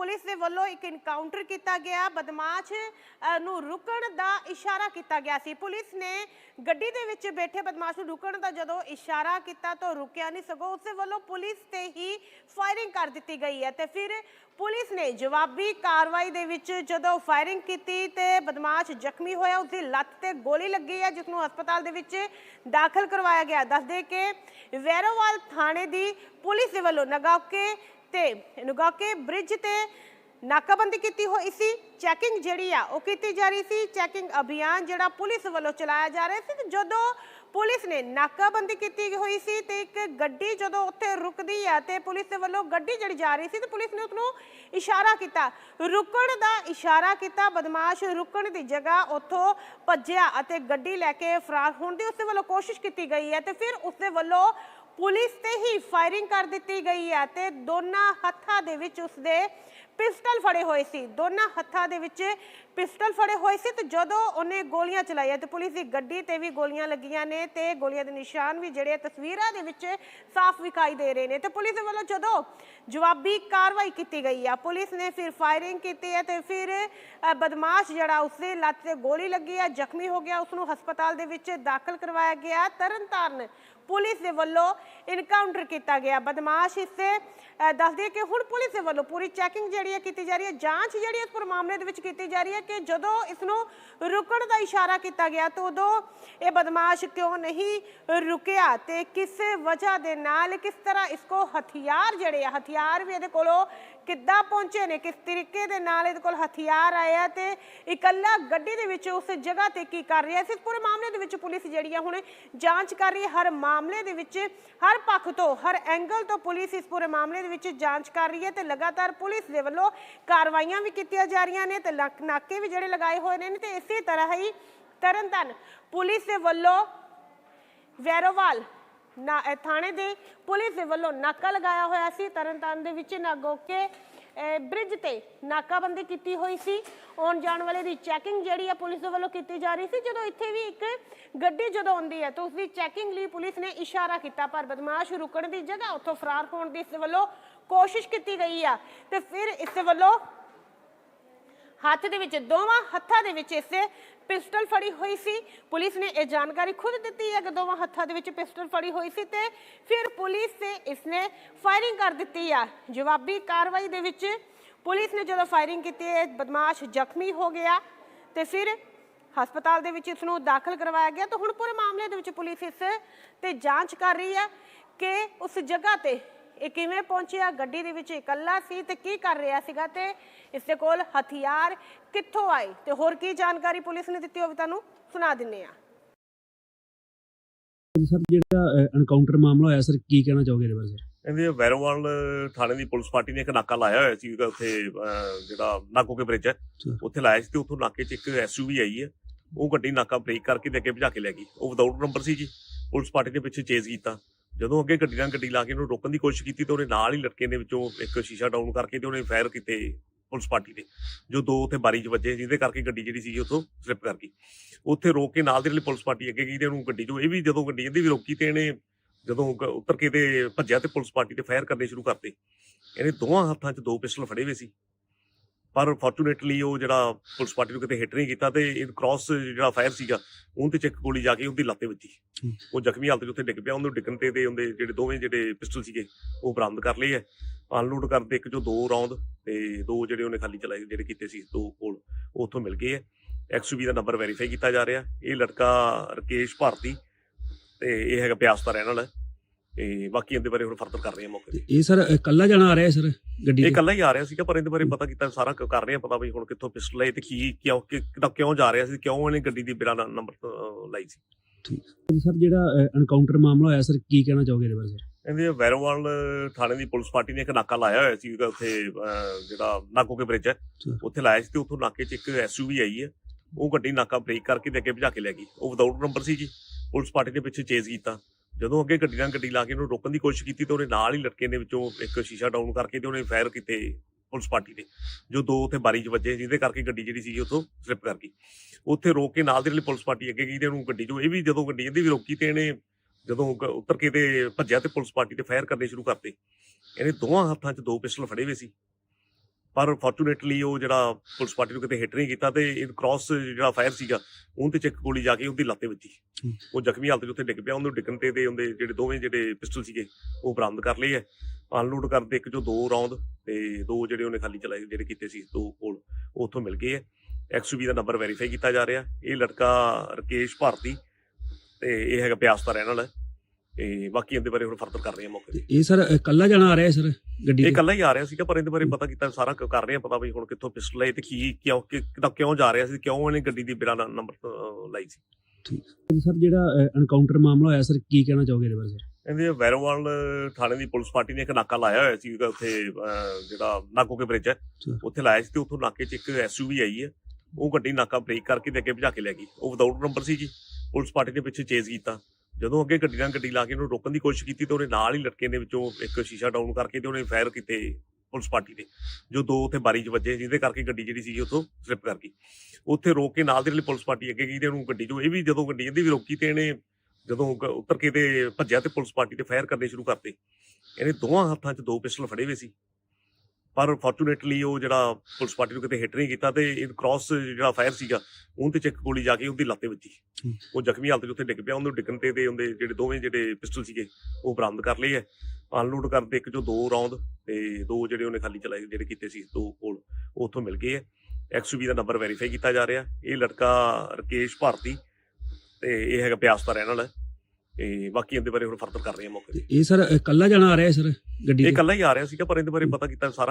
Police ਦੇ ਵੱਲੋਂ ਇੱਕ ਇਨਕਾਊਂਟਰ ਕੀਤਾ ਗਿਆ। ਬਦਮਾਸ਼ ਨੂੰ ਰੁਕਣ ਦਾ ਇਸ਼ਾਰਾ ਕੀਤਾ ਗਿਆ ਸੀ। ਪੁਲਿਸ ਨੇ ਗੱਡੀ ਦੇ ਵਿੱਚ ਬੈਠੇ ਬਦਮਾਸ਼ ਨੂੰ ਰੁਕਣ ਦਾ ਜਦੋਂ ਇਸ਼ਾਰਾ ਕੀਤਾ ਤਾਂ ਰੁਕਿਆ ਨਹੀਂ ਸਗੋਂ ਉਸ ਵੱਲੋਂ ਪੁਲਿਸ ਤੇ ਹੀ ਫਾਇਰਿੰਗ ਕਰ ਦਿੱਤੀ ਗਈ ਹੈ ਤੇ ਫਿਰ ਪੁਲਿਸ ਨੇ ਜਵਾਬੀ ਕਾਰਵਾਈ ਦੇ ਵਿੱਚ ਜਦੋਂ ਫਾਇਰਿੰਗ ਕੀਤੀ ਤੇ ਬਦਮਾਸ਼ ਜ਼ਖਮੀ ਹੋਇਆ। ਉਸਦੀ ਲੱਤ ਤੇ ਗੋਲੀ ਲੱਗੀ ਹੈ, ਜਿਸ ਨੂੰ ਹਸਪਤਾਲ ਦੇ ਵਿੱਚ ਦਾਖਲ ਕਰਵਾਇਆ ਗਿਆ। ਦੱਸਦੇ ਕਿ ਵੈਰੋਵਾਲ ਥਾਣੇ ਦੀ ਪੁਲਿਸ ਦੇ ਵੱਲੋਂ ਨਗਾਕੇ ਤੇ ਨਗਾਕੇ ਬ੍ਰਿਜ ਤੇ ਨਾਕਾਬੰਦੀ ਕੀਤੀ ਹੋਈ ਸੀ। ਚੈਕਿੰਗ ਜਿਹੜੀ ਆ, ਉਹ ਕੀਤੀ ਜਾ ਰਹੀ ਸੀ। ਚੈਕਿੰਗ ਅਭਿਆਨ ਜਿਹੜਾ ਪੁਲਿਸ ਵੱਲੋਂ ਚਲਾਇਆ ਜਾ ਰਿਹਾ ਸੀ ਤੇ ਜਦੋਂ ਪੁਲਿਸ ਨੇ ਨਾਕਾਬੰਦੀ ਕੀਤੀ ਹੋਈ ਸੀ ਤੇ ਇੱਕ ਗੱਡੀ ਜਦੋਂ ਉੱਥੇ ਰੁਕਦੀ ਆ ਤੇ ਪੁਲਿਸ ਦੇ ਵੱਲੋਂ ਗੱਡੀ ਜਿਹੜੀ ਜਾ ਰਹੀ ਸੀ ਤੇ ਪੁਲਿਸ ਨੇ ਉਸ ਨੂੰ ਇਸ਼ਾਰਾ ਕੀਤਾ। ਰੁਕਣ ਦਾ ਇਸ਼ਾਰਾ ਕੀਤਾ, ਬਦਮਾਸ਼ ਰੁਕਣ ਦੀ ਜਗ੍ਹਾ ਉੱਥੋਂ ਭੱਜਿਆ ਅਤੇ ਗੱਡੀ ਲੈ ਕੇ ਫਰਾਰ ਹੋਣ ਦੀ ਉਸ ਦੇ ਵੱਲੋਂ ਕੋਸ਼ਿਸ਼ ਕੀਤੀ ਗਈ ਹੈ ਤੇ ਫਿਰ ਉਸ ਦੇ ਵੱਲੋਂ ਪੁਲਿਸ ਤੇ ਹੀ ਫਾਇਰਿੰਗ ਕਰ ਦਿੱਤੀ ਗਈ ਹੈ ਤੇ ਦੋਨਾਂ ਹੱਥਾਂ ਦੇ ਵਿੱਚ ਉਸਦੇ ਪਿਸਟਲ ਫੜੇ ਹੋਏ ਸੀ। ਦੋਨਾਂ ਹੱਥਾਂ ਦੇ ਵਿੱਚ ਪਿਸਟਲ ਫੜੇ ਹੋਏ ਸੀ ਤੇ ਜਦੋਂ ਉਹਨੇ ਗੋਲੀਆਂ ਚਲਾਈਆਂ ਤੇ ਪੁਲਿਸ ਦੀ ਗੱਡੀ ਤੇ ਵੀ ਗੋਲੀਆਂ ਲੱਗੀਆਂ ਨੇ ਤੇ ਗੋਲੀਆਂ ਦੇ ਨਿਸ਼ਾਨ ਵੀ ਜਿਹੜੇ ਤਸਵੀਰਾਂ ਦੇ ਵਿੱਚ ਸਾਫ਼ ਵਿਖਾਈ ਦੇ ਰਹੇ ਨੇ ਤੇ ਪੁਲਿਸ ਦੇ ਵੱਲੋਂ ਜਦੋਂ ਜਵਾਬੀ ਕਾਰਵਾਈ ਕੀਤੀ ਗਈ ਆ, ਪੁਲਿਸ ਨੇ ਫਿਰ ਫਾਇਰਿੰਗ ਕੀਤੀ ਹੈ ਤੇ ਫਿਰ ਬਦਮਾਸ਼ ਜਿਹੜਾ ਉਸਦੇ ਲੱਤ ਤੇ ਗੋਲੀ ਲੱਗੀ ਆ, ਜ਼ਖਮੀ ਹੋ ਗਿਆ ਉਸ ਨੂੰ ਹਸਪਤਾਲ ਦੇ ਵਿੱਚ ਦਾਖਲ ਕਰਵਾਇਆ ਗਿਆ। ਤਰਨਤਾਰਨ ਪੁਲਿਸ ਦੇ ਵੱਲੋਂ ਇਨਕਾਊਂਟਰ ਕੀਤਾ ਗਿਆ। ਬਦਮਾਸ਼ ਇਸੇ ਦੱਸ ਦਈਏ ਕਿ ਹੁਣ ਪੁਲਿਸ ਦੇ ਵੱਲੋਂ ਪੂਰੀ ਚੈਕਿੰਗ ਜਿਹੜੀ ਹੈ ਕੀਤੀ ਜਾ ਰਹੀ ਹੈ, ਜਾਂਚ ਜਿਹੜੀ ਇਸ ਪੂਰੇ ਮਾਮਲੇ ਦੇ ਵਿੱਚ ਕੀਤੀ ਜਾ ਰਹੀ ਹੈ ਕਿ ਜਦੋਂ ਇਸ ਨੂੰ ਰੁਕਣ ਦਾ ਇਸ਼ਾਰਾ ਕੀਤਾ ਗਿਆ ਤਾਂ ਉਦੋਂ ਇਹ ਬਦਮਾਸ਼ ਕਿਉਂ ਨਹੀਂ ਰੁਕਿਆ ਤੇ ਕਿਸ ਵਜ੍ਹਾ ਦੇ ਨਾਲ ਕਿਸ ਤਰ੍ਹਾਂ ਇਸ ਕੋ ਹਥਿਆਰ ਜਿਹੜੇ ਆ, ਹਥਿਆਰ ਵੀ ਇਹਦੇ ਕੋਲੋਂ ਕਿੱਦਾਂ ਪਹੁੰਚੇ ਨੇ, ਕਿਸ ਤਰੀਕੇ ਦੇ ਨਾਲ ਇਹਦੇ ਕੋਲ ਹਥਿਆਰ ਆਇਆ ਤੇ ਇਕੱਲਾ ਗੱਡੀ ਦੇ ਵਿੱਚ ਉਸ ਜਗ੍ਹਾ ਤੇ ਕੀ ਕਰ ਰਿਹਾ ਸੀ? ਇਸ ਪੂਰੇ ਮਾਮਲੇ ਦੇ ਵਿੱਚ ਪੁਲਿਸ ਜਿਹੜੀ ਆ, ਹੁਣ ਜਾਂਚ ਕਰ ਰਹੀ ਹੈ। ਹਰ ਮਾਮਲੇ ਦੇ ਵਿੱਚ, ਹਰ ਪੱਖ ਤੋਂ, ਹਰ ਐਂਗਲ ਤੋਂ ਪੁਲਿਸ ਇਸ ਪੂਰੇ ਮਾਮਲੇ ਦੇ ਵਿੱਚ ਜਾਂਚ ਕਰ ਰਹੀ ਹੈ ਤੇ ਲਗਾਤਾਰ ਪੁਲਿਸ ਦੇ ਵੱਲੋਂ ਕਾਰਵਾਈਆਂ ਵੀ ਕੀਤੀਆਂ ਜਾ ਰਹੀਆਂ ਨੇ ਤੇ ਨਾਕੇ ਵੀ ਜਿਹੜੇ ਲਗਾਏ ਹੋਏ ਨੇ ਤੇ ਇਸੇ ਤਰ੍ਹਾਂ ਹੀ ਤਰਨਤਨ ਪੁਲਿਸ ਦੇ ਵੱਲੋਂ ਵੈਰੋਵਾਲ ਨਾ ਥਾਣੇ ਦੇ ਪੁਲਿਸ ਦੇ ਵੱਲੋਂ ਨਾਕਾ ਲਗਾਇਆ ਹੋਇਆ ਸੀ। ਤਰਨਤਾਰਨ ਦੇ ਵਿੱਚ ਨਾਗੋਕੇ ਬ੍ਰਿਜ ਤੇ ਨਾਕਾਬੰਦੀ ਕੀਤੀ ਹੋਈ ਸੀ। ਆਉਣ ਜਾਣ ਵਾਲੇ ਦੀ ਚੈਕਿੰਗ ਜਿਹੜੀ ਆ ਪੁਲਿਸ ਦੇ ਵੱਲੋਂ ਕੀਤੀ ਜਾ ਰਹੀ ਸੀ। ਜਦੋਂ ਇੱਥੇ ਵੀ ਇੱਕ ਗੱਡੀ ਜਦੋਂ ਆਉਂਦੀ ਹੈ ਤਾਂ ਉਸ ਦੀ ਚੈਕਿੰਗ ਲਈ ਪੁਲਿਸ ਨੇ ਇਸ਼ਾਰਾ ਕੀਤਾ, ਪਰ ਬਦਮਾਸ਼ ਰੁਕਣ ਦੀ ਜਗ੍ਹਾ ਉੱਥੋਂ ਫਰਾਰ ਹੋਣ ਦੀ ਇਸ ਵੱਲੋਂ ਕੋਸ਼ਿਸ਼ ਕੀਤੀ ਗਈ ਆ ਤੇ ਫਿਰ ਇਸ ਵੱਲੋਂ ਹੱਥ ਦੇ ਵਿੱਚ ਦੋਵਾਂ ਹੱਥਾਂ ਦੇ ਵਿੱਚ ਇਸੇ ਪਿਸਟਲ ਫੜੀ ਹੋਈ ਸੀ। ਪੁਲਿਸ ਨੇ ਇਹ ਜਾਣਕਾਰੀ ਖੁਦ ਦਿੱਤੀ ਹੈ ਕਿ ਦੋਵਾਂ ਹੱਥਾਂ ਦੇ ਵਿੱਚ ਪਿਸਟਲ ਫੜੀ ਹੋਈ ਸੀ ਤੇ ਫਿਰ ਪੁਲਿਸ ਤੇ ਇਸਨੇ ਫਾਇਰਿੰਗ ਕਰ ਦਿੱਤੀ ਆ। ਜਵਾਬੀ ਕਾਰਵਾਈ ਦੇ ਵਿੱਚ ਪੁਲਿਸ ਨੇ ਜਦੋਂ ਫਾਇਰਿੰਗ ਕੀਤੀ, ਇਹ ਬਦਮਾਸ਼ ਜ਼ਖਮੀ ਹੋ ਗਿਆ ਤੇ ਫਿਰ ਹਸਪਤਾਲ ਦੇ ਵਿੱਚ ਇਸ ਨੂੰ ਦਾਖਲ ਕਰਵਾਇਆ ਗਿਆ। ਤਾਂ ਹੁਣ ਪੂਰੇ ਮਾਮਲੇ ਦੇ ਵਿੱਚ ਪੁਲਿਸ ਇਸ ਤੇ ਜਾਂਚ ਕਰ ਰਹੀ ਹੈ ਕਿ ਉਸ ਜਗ੍ਹਾ ਤੇ ਇਹ ਕਿਵੇਂ ਪਹੁੰਚਿਆ? ਗੱਡੀ ਦੇ ਵਿੱਚ ਇਕੱਲਾ ਸੀ ਤੇ ਕੀ ਕਰ ਰਿਹਾ ਸੀਗਾ ਤੇ ਇਸ ਦੇ ਕੋਲ ਹਥਿਆਰ ਕਿੱਥੋਂ ਆਏ? ਤੇ ਹੋਰ ਕੀ ਜਾਣਕਾਰੀ ਪੁਲਿਸ ਨੇ ਦਿੱਤੀ ਉਹ ਵੀ ਤੁਹਾਨੂੰ? ਸੁਣਾ ਦਿੰਨੇ ਆ। ਸਰ ਜਿਹੜਾ ਐਨਕਾਊਂਟਰ ਮਾਮਲਾ ਹੋਇਆ ਸਰ ਕੀ ਕਹਿਣਾ ਚਾਹੋਗੇ ਇਹਦੇ ਬਾਰੇ ਸਰ? ਇਹਦੇ ਵੈਰੋਵਾਲ ਥਾਣੇ ਦੀ ਪੁਲਿਸ ਪਾਰਟੀ ਨੇ ਇੱਕ ਨਾਕਾ ਲਾਇਆ ਹੋਇਆ ਸੀ ਉੱਥੇ ਜਿਹੜਾ ਨਾਕੋ ਕੇ ਬ੍ਰਿਜ ਹੈ। ਉੱਥੇ ਲਾਇਆ ਸੀ ਤੇ ਉੱਥੋਂ ਨਾਕੇ 'ਚ ਇੱਕ ਐਸਯੂਵੀ ਆਈ ਹੈ ਉਹ ਗੱਡੀ ਨਾਕਾ ਬ੍ਰੇਕ ਕਰਕੇ ਤੇ ਅੱਗੇ ਭਜਾ ਕੇ ਲੈ ਗਈ। ਉਹ ਵਿਦਆਊਟ ਨੰਬਰ ਸੀ ਜੀ ਪੁਲਿਸ ਪਾਰਟੀ ਦੇ ਪਿੱਛੇ ਚੇਜ਼ ਕੀਤਾ। ਜਦੋਂ ਅੱਗੇ ਗੱਡੀ ਨਾਲ ਗੱਡੀ ਲਾ ਕੇ ਉਹਨੂੰ ਰੋਕਣ ਦੀ ਕੋਸ਼ਿਸ਼ ਕੀਤੀ ਤੇ ਉਹਨੇ ਨਾਲ ਹੀ ਲੜਕੇ ਦੇ ਵਿੱਚੋਂ ਇੱਕ ਸ਼ੀਸ਼ਾ ਡਾਊਨ ਕਰਕੇ ਤੇ ਉਹਨੇ ਫਾਇਰ ਕੀਤੇ ਪੁਲਿਸ ਪਾਰਟੀ ਦੇ, ਜੋ ਦੋ ਉੱਥੇ ਬਾਰੀ 'ਚ ਵੱਜੇ ਜਿਹਦੇ ਕਰਕੇ ਗੱਡੀ ਜਿਹੜੀ ਸੀ ਉੱਥੋਂ ਸਲਿਪ ਕਰ ਗਈ। ਉੱਥੇ ਰੋਕ ਕੇ ਨਾਲ ਦੇ ਲਈ ਪੁਲਿਸ ਪਾਰਟੀ ਅੱਗੇ ਗਈ ਤੇ ਉਹਨੂੰ ਗੱਡੀ 'ਚੋਂ ਇਹ ਵੀ ਜਦੋਂ ਗੱਡੀ ਇਹਦੀ ਵੀ ਰੋਕੀ ਤੇ ਇਹਨੇ ਜਦੋਂ ਗ- ਉੱਤਰ ਕੇ ਤੇ ਭੱਜਿਆ ਤੇ ਪੁਲਿਸ ਪਾਰਟੀ ਤੇ ਫਾਇਰ ਕਰਨੇ ਸ਼ੁਰੂ ਕਰਤੇ। ਇਹਨੇ ਦੋਵਾਂ ਹੱਥਾਂ 'ਚ ਦੋ ਪਿਸਟਲ ਫੜੇ ਹੋਏ ਸੀ। ਪਰ ਫੋਰਚੂਨੇਟਲੀ ਉਹ ਜਿਹੜਾ ਪੁਲਿਸ ਪਾਰਟੀ ਨੂੰ ਕਿਤੇ ਹਿੱਟ ਨਹੀਂ ਕੀਤਾ ਤੇ ਇਹ ਕ੍ਰਾਸ ਜਿਹੜਾ ਫਾਇਰ ਸੀਗਾ ਉਹਦੇ ਚ ਇੱਕ ਗੋਲੀ ਜਾ ਕੇ ਉਹਦੀ ਲੱਤੇ ਵੱਜੀ। ਹੂੰ। ਉਹ ਜ਼ਖਮੀ ਹਾਲਤ 'ਚ ਉੱਥੇ ਡਿੱਗ ਪਿਆ ਉਹਨੂੰ ਡਿੱਗਣ ਤੇ ਤੇ ਉਹਦੇ ਜਿਹੜੇ ਦੋਵੇਂ ਜਿਹੜੇ ਪਿਸਟਲ ਸੀਗੇ ਉਹ ਬਰਾਮਦ ਕਰ ਲਏ ਐ ਅਨਲੋਡ ਕਰਦੇ ਇੱਕ ਜੋ ਦੋ ਰੌਂਦ ਤੇ ਦੋ ਜਿਹੜੇ ਉਹਨੇ ਖਾਲੀ ਚਲਾਏ ਜਿਹੜੇ ਕੀਤੇ ਸੀ ਦੋ ਕੋਲ ਉਹ ਉੱਥੋਂ ਮਿਲ ਗਏ ਐ ਐਕਸਯੂਵੀ ਦਾ ਨੰਬਰ ਵੈਰੀਫਾਈ ਕੀਤਾ ਜਾ ਰਿਹਾ। ਇਹ ਲੜਕਾ ਰਕੇਸ਼ ਭਾਰਤੀ ਤੇ ਇਹ ਹੈਗਾ ਬਿਆਸ ਦਾ ਰਹਿਣ ਵਾਲਾ। ਹੈ। ਤੇ ਬਾਕੀ ਇਹਦੇ ਬਾਰੇ ਹੁਣ ਫਰਦਰ ਕਰ ਰਹੇ ਹਾਂ ਮੌਕੇ ਤੇ। ਤੇ ਇਹ ਸਰ ਇਕੱਲਾ ਜਾਣਾ ਆ ਰਿਹਾ ਸਰ? ਗੱਡੀ ਇਹ ਇਕੱਲਾ ਹੀ ਆ ਰਿਹਾ ਸੀਗਾ ਪਰ ਇਹਦੇ ਬਾਰੇ ਪਤਾ ਕੀਤਾ ਸਾਰਾ ਕ- ਕਰ ਰਹੇ ਆ ਪਤਾ ਵੀ ਹੁਣ ਕਿੱਥੋਂ ਪਿਸਟਲ ਹੈ ਤੇ ਕੀ ਕਿਉਂ ਕਿ- ਕਿੱਦਾਂ ਕਿਉਂ ਜਾ ਰਿਹਾ ਸੀ ਕਿਉਂ ਇਹਨੇ ਗੱਡੀ ਦੀ ਬਿਨਾਂ ਨੰਬਰ ਲਾਈ ਸੀ। ਸਰ ਜਿਹੜਾ ਐਨਕਾਊਂਟਰ ਮਾਮਲਾ ਹੋਇਆ ਸਰ ਕੀ ਕਹਿਣਾ ਚਾਹੋਗੇ ਇਹਦੇ ਬਾਰੇ ਸਰ? ਇਹਦੇ ਵੈਰੋਵਾਲ ਥਾਣੇ ਦੀ ਪੁਲਿਸ ਪਾਰਟੀ ਨੇ ਇੱਕ ਨਾਕਾ ਲਾਇਆ ਹੋਇਆ ਸੀ ਉੱਥੇ ਅਹ, ਜਿਹੜਾ ਨਾਕੋ ਕੇ ਬ੍ਰਿਜ ਹੈ। ਉੱਥੇ ਲਾਇਆ ਸੀ ਤੇ ਉੱਥੋਂ ਨਾਕੇ 'ਚ ਇੱਕ ਐਸਯੂਵੀ ਆਈ ਹੈ। ਉਹ ਗੱਡੀ ਨਾਕਾ ਬ੍ਰੇਕ ਕਰਕੇ ਤੇ ਅੱਗੇ ਭਜਾ ਕੇ ਲੈ ਗਈ। ਉਹ ਵਿਦਆਊਟ ਨੰਬਰ ਸੀ ਜੀ। ਪੁਲਿਸ ਪਾਰਟੀ ਦੇ ਪਿੱਛੇ ਚੇਜ਼ ਕੀਤਾ। ਜਦੋਂ ਅੱਗੇ ਗੱਡੀ ਨਾਲ ਗੱਡੀ ਲਾ ਕੇ ਉਹਨੂੰ ਰੋਕਣ ਦੀ ਕੋਸ਼ਿਸ਼ ਕੀਤੀ ਤੇ ਉਹਨੇ ਨਾਲ ਹੀ ਲਟਕੇ ਦੇ ਵਿੱਚੋਂ ਇੱਕ ਸ਼ੀਸ਼ਾ ਡਾਊਨ ਕਰਕੇ ਤੇ ਉਹਨੇ ਫਾਇਰ ਕੀਤੇ ਪੁਲਿਸ ਪਾਰਟੀ ਦੇ, ਜੋ ਦੋ ਉੱਥੇ ਬਾਰੀ 'ਚ ਵੱਜੇ ਜਿਹਦੇ ਕਰਕੇ ਗੱਡੀ ਜਿਹੜੀ ਸੀ ਉੱਥੋਂ ਸਲਿੱਪ ਕਰ ਗਈ। ਉੱਥੇ ਰੋਕ ਕੇ ਨਾਲ ਦੇ ਲਈ ਪੁਲਿਸ ਪਾਰਟੀ ਅੱਗੇ ਗਈ ਤੇ ਉਹਨੂੰ ਗੱਡੀ 'ਚੋਂ ਇਹ ਵੀ ਜਦੋਂ ਗੱਡੀ ਇਹਦੀ ਵੀ ਰੋਕੀ ਤੇ ਇਹਨੇ ਜਦੋਂ ਗ- ਉੱਤਰ ਕੇ ਤੇ ਭੱਜਿਆ ਤੇ ਪੁਲਿਸ ਪਾਰਟੀ ਤੇ ਫਾਇਰ ਕਰਨੇ ਸ਼ੁਰੂ ਕਰਤੇ। ਇਹਨੇ ਦੋਵਾਂ ਹੱਥਾਂ 'ਚ ਦੋ ਪਿਸਟਲ ਫੜੇ ਹੋਏ ਸੀ। ਪਰ ਫੋਰਚੂਨੇਟਲੀ ਉਹ ਜਿਹੜਾ ਪੁਲਿਸ ਪਾਰਟੀ ਨੂੰ ਕਿਤੇ ਹਿੱਟ ਨਹੀਂ ਕੀਤਾ ਤੇ ਇਹ ਕ੍ਰਾਸ ਜਿਹੜਾ ਫਾਇਰ ਸੀਗਾ ਉਹਦੇ ਚ ਇੱਕ ਗੋਲੀ ਜਾ ਕੇ ਉਹਦੀ ਲੱਤੇ ਵੱਜੀ ਹੂੰ। ਉਹ ਜ਼ਖਮੀ ਹਾਲਤ 'ਚ ਉੱਥੇ ਡਿੱਗ ਪਿਆ ਉਹਨੂੰ ਡਿੱਗਣ ਤੇ ਤੇ ਉਹਦੇ ਜਿਹੜੇ ਦੋਵੇਂ ਜਿਹੜੇ ਪਿਸਟਲ ਸੀਗੇ ਉਹ ਬਰਾਮਦ ਕਰ ਲਏ ਐ ਅਨਲੋਡ ਕਰਦੇ ਇੱਕ ਜੋ ਦੋ ਰੌਂਦ ਤੇ ਦੋ ਜਿਹੜੇ ਉਹਨੇ ਖਾਲੀ ਚਲਾਏ ਜਿਹੜੇ ਕੀਤੇ ਸੀ ਦੋ ਕੋਲ ਉਹ ਉੱਥੋਂ ਮਿਲ ਗਏ ਐ ਐਕਸਯੂਵੀ ਦਾ ਨੰਬਰ ਵੈਰੀਫਾਈ ਕੀਤਾ ਜਾ ਰਿਹਾ ਇਹ ਲੜਕਾ ਰਕੇਸ਼ ਭਾਰਤੀ ਤੇ ਇਹ ਹੈਗਾ ਬਿਆਸ ਦਾ ਰਹਿਣ ਵਾਲਾ ਹੈ। ਤੇ ਬਾਕੀ ਇਹਦੇ ਬਾਰੇ ਹੁਣ ਫਰਦਰ ਕਰ ਰਹੇ ਹਾਂ ਮੌਕੇ ਤੇ। ਇਹ ਸਰ ਇਕੱਲਾ ਜਾਣਾ ਆ ਰਿਹਾ ਸਰ ਗੱਡੀ ਇਹ ਤੇ? ਇਕੱਲਾ ਹੀ ਆ ਰਿਹਾ ਸੀਗਾ ਪਰ ਇਹਦੇ ਬਾਰੇ ਪਤਾ ਕੀਤਾ ਸਾਰਾ ਕਰ ਰਹੇ ਆ ਪਤਾ ਵੀ ਹੁਣ ਕਿੱਥੋਂ ਪਿਸਟਲ ਹੈ ਤੇ ਕੀ ਕਿਉਂ ਕਿੱਦਾਂ ਕਿਉਂ ਜਾ ਰਿਹਾ ਸੀ ਕਿਉਂ ਇਹਨੇ ਗੱਡੀ ਦੀ ਬਿਨਾਂ ਨੰਬਰ ਲਾਈ ਸੀ। ਸਰ ਜਿਹੜਾ ਐਨਕਾਊਂਟਰ ਮਾਮਲਾ ਹੋਇਆ ਸਰ ਕੀ ਕਹਿਣਾ ਚਾਹੋਗੇ ਇਹਦੇ ਬਾਰੇ ਸਰ? ਇਹਦੇ ਵੈਰੋਵਾਲ ਥਾਣੇ ਦੀ ਪੁਲਿਸ ਪਾਰਟੀ ਨੇ ਇੱਕ ਨਾਕਾ ਲਾਇਆ ਹੋਇਆ ਸੀ ਉੱਥੇ ਜਿਹੜਾ ਨਾਕੋ ਕੇ ਬ੍ਰਿਜ ਹੈ। ਉੱਥੇ ਲਾਇਆ ਸੀ ਤੇ ਉੱਥੋਂ ਨਾਕੇ 'ਚ ਇੱਕ ਐਸਯੂਵੀ ਆਈ ਹੈ। ਉਹ ਗੱਡੀ ਨਾਕਾ ਬ੍ਰੇਕ ਕਰਕੇ ਤੇ ਅੱਗੇ ਭਜਾ ਕੇ ਲੈ ਗਈ। ਉਹ ਵਿਦਆਊਟ ਨੰਬਰ ਸੀ ਜੀ। ਪੁਲਿਸ ਪਾਰਟੀ ਨੇ ਪਿੱਛੇ ਚੇਜ਼ ਕੀਤਾ। ਜਦੋਂ ਅੱਗੇ ਗੱਡੀ ਨਾਲ ਗੱਡੀ ਲਾ ਕੇ ਉਹਨੂੰ ਰੋਕਣ ਦੀ ਕੋਸ਼ਿਸ਼ ਕੀਤੀ ਤੇ ਉਹਨੇ ਨਾਲ ਹੀ ਲਟਕੇ ਦੇ ਵਿੱਚੋਂ ਇੱਕ ਸ਼ੀਸ਼ਾ ਡਾਊਨ ਕਰਕੇ ਤੇ ਉਹਨੇ ਫਾਇਰ ਕੀਤੇ ਪੁਲਿਸ ਪਾਰਟੀ ਤੇ ਜੋ ਦੋ ਉੱਥੇ ਬਾਰੀ 'ਚ ਵੱਜੇ ਜਿਹਦੇ ਕਰਕੇ ਗੱਡੀ ਜਿਹੜੀ ਸੀ ਉੱਥੋਂ ਸਲਿੱਪ ਕਰ ਗਈ। ਉੱਥੇ ਰੋਕ ਕੇ ਨਾਲ ਦੀ ਨਾਲ ਪੁਲਿਸ ਪਾਰਟੀ ਅੱਗੇ ਗਈ ਤੇ ਉਹਨੂੰ ਗੱਡੀ 'ਚੋਂ ਇਹ ਵੀ ਜਦੋਂ ਗੱਡੀ ਇਹਦੀ ਵੀ ਰੋਕੀ ਤੇ ਇਹਨੇ ਜਦੋਂ ਗ- ਉੱਤਰ ਕੇ ਤੇ ਭੱਜਿਆ ਤੇ ਪੁਲਿਸ ਪਾਰਟੀ ਤੇ ਫਾਇਰ ਕਰਨੇ ਸ਼ੁਰੂ ਕਰਤੇ। ਇਹਨੇ ਦੋਵਾਂ ਹੱਥਾਂ 'ਚ ਦੋ ਪਿਸਟਲ ਫੜੇ ਹੋਏ ਸੀ। ਪਰ ਫੋਰਚੂਨੇਟਲੀ ਉਹ ਜਿਹੜਾ ਪੁਲਿਸ ਪਾਰਟੀ ਨੂੰ ਕਿਤੇ ਹਿੱਟ ਨਹੀਂ ਕੀਤਾ ਤੇ ਇਹ ਕ੍ਰਾਸ ਜਿਹੜਾ ਫਾਇਰ ਸੀਗਾ ਉਹਦੇ ਚ ਇੱਕ ਗੋਲੀ ਜਾ ਕੇ ਉਹਦੀ ਲੱਤੇ ਵੱਜੀ। ਉਹ ਜ਼ਖਮੀ ਹਾਲਤ 'ਚ ਉੱਥੇ ਡਿੱਗ ਪਿਆ ਉਹਨੂੰ ਡਿੱਗਣ ਤੇ ਤੇ ਉਹਦੇ ਜਿਹੜੇ ਦੋਵੇਂ ਜਿਹੜੇ ਪਿਸਟਲ ਸੀਗੇ ਉਹ ਬਰਾਮਦ ਕਰ ਲਏ ਐ ਅਨਲੋਡ ਕਰਦੇ ਇੱਕ ਜੋ ਦੋ ਰੌਂਦ ਤੇ ਦੋ ਜਿਹੜੇ ਉਹਨੇ ਖਾਲੀ ਚਲਾਏ ਜਿਹੜੇ ਕੀਤੇ ਸੀ ਦੋ ਕੋਲ ਉੱਥੋਂ ਮਿਲ ਗਏ ਐ ਐਕਸਯੂਵੀ ਦਾ ਨੰਬਰ ਵੈਰੀਫਾਈ ਕੀਤਾ ਜਾ ਰਿਹਾ। ਇਹ ਲੜਕਾ ਰਕੇਸ਼ ਭਾਰਤੀ ਤੇ ਇਹ ਹੈਗਾ ਬਿਆਸ ਦਾ ਰਹਿਣ ਵਾਲਾ। ਤੇ ਬਾਕੀ ਇਹਦੇ ਬਾਰੇ ਹੁਣ ਫਰਦਰ ਕਰ ਰਹੇ ਹਾਂ ਮੌਕੇ ਤੇ। ਤੇ ਇਹ ਸਰ ਇਕੱਲਾ ਜਾਣਾ ਆ ਰਿਹਾ ਸਰ ਗੱਡੀ ਇਹ ਤੇ? ਇਕੱਲਾ ਹੀ ਆ ਰਿਹਾ ਸੀਗਾ ਪਰ ਇਹਦੇ ਬਾਰੇ ਪਤਾ ਕੀਤਾ ਸਾਰਾ